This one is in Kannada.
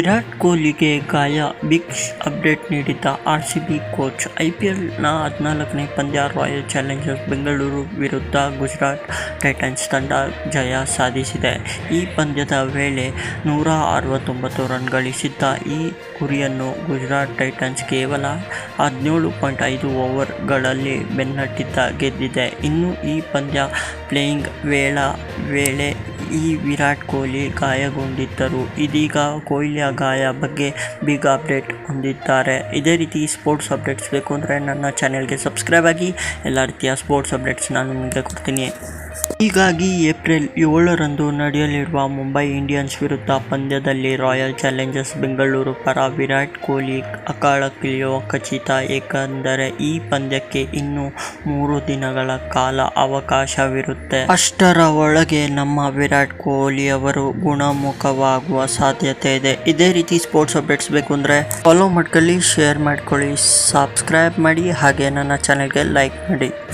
ವಿರಾಟ್ ಕೊಹ್ಲಿಗೆ ಗಾಯ, ಬಿಗ್ ಅಪ್ಡೇಟ್ ನೀಡಿದ್ದ ಆರ್ಸಿಬಿ ಕೋಚ್. ಐಪಿಎಲ್ನ ಹದಿನಾಲ್ಕನೇ ಪಂದ್ಯ ರಾಯಲ್ ಚಾಲೆಂಜರ್ಸ್ ಬೆಂಗಳೂರು ವಿರುದ್ಧ ಗುಜರಾತ್ ಟೈಟನ್ಸ್ ತಂಡ ಜಯ ಸಾಧಿಸಿದೆ. ಈ ಪಂದ್ಯದ ವೇಳೆ ನೂರ ಅರವತ್ತೊಂಬತ್ತು ರನ್ ಗಳಿಸಿದ್ದ ಈ ಗುರಿಯನ್ನು ಗುಜರಾತ್ ಟೈಟನ್ಸ್ ಕೇವಲ ಹದಿನೇಳು ಪಾಯಿಂಟ್ ಐದು ಓವರ್ಗಳಲ್ಲಿ ಬೆನ್ನಟ್ಟಿದ್ದ ಗೆದ್ದಿದೆ. ಇನ್ನು ಈ ಪಂದ್ಯ ಪ್ಲೇಯಿಂಗ್ ವೇಳ ವೇಳೆ ಈ ವಿರಾಟ್ ಕೊಹ್ಲಿ ಗಾಯಗೊಂಡಿದ್ದರು. ಇದೀಗ ಕೊಹ್ಲಿಯ ಗಾಯ ಬಗ್ಗೆ ಬಿಗ್ ಅಪ್ಡೇಟ್ ಹೊಂದಿದ್ದಾರೆ. ಇದೇ ರೀತಿ ಸ್ಪೋರ್ಟ್ಸ್ ಅಪ್ಡೇಟ್ಸ್ ಬೇಕು ಅಂದರೆ ನನ್ನ ಚಾನೆಲ್ಗೆ ಸಬ್ಸ್ಕ್ರೈಬ್ ಆಗಿ. ಎಲ್ಲ ರೀತಿಯ ಸ್ಪೋರ್ಟ್ಸ್ ಅಪ್ಡೇಟ್ಸ್ ನಾನು ನಿಮಗೆ ಕೊಡ್ತೀನಿ. ಹೀಗಾಗಿ ಏಪ್ರಿಲ್ ಏಳರಂದು ನಡೆಯಲಿರುವ ಮುಂಬೈ ಇಂಡಿಯನ್ಸ್ ವಿರುದ್ಧ ಪಂದ್ಯದಲ್ಲಿ ರಾಯಲ್ ಚಾಲೆಂಜರ್ಸ್ ಬೆಂಗಳೂರು ಪರ ವಿರಾಟ್ ಕೊಹ್ಲಿ ಅಖಾಡಕ್ಕಿಳಿಯುವ ಖಚಿತ. ಏಕೆಂದರೆ ಈ ಪಂದ್ಯಕ್ಕೆ ಇನ್ನೂ ಮೂರು ದಿನಗಳ ಕಾಲ ಅವಕಾಶವಿರುತ್ತೆ. ಅಷ್ಟರ ಒಳಗೆ ನಮ್ಮ ವಿರಾಟ್ ಕೊಹ್ಲಿ ಅವರು ಗುಣಮುಖವಾಗುವ ಸಾಧ್ಯತೆ ಇದೆ. ಇದೇ ರೀತಿ ಸ್ಪೋರ್ಟ್ಸ್ ಅಪ್ಡೇಟ್ಸ್ ಬೇಕು ಅಂದರೆ ಫಾಲೋ ಮಾಡ್ಕೊಳ್ಳಿ ಶೇರ್ ಮಾಡ್ಕೊಳ್ಳಿ ಸಬ್ಸ್ಕ್ರೈಬ್ ಮಾಡಿ, ಹಾಗೆ ನನ್ನ ಚಾನೆಲ್ಗೆ ಲೈಕ್ ಮಾಡಿ.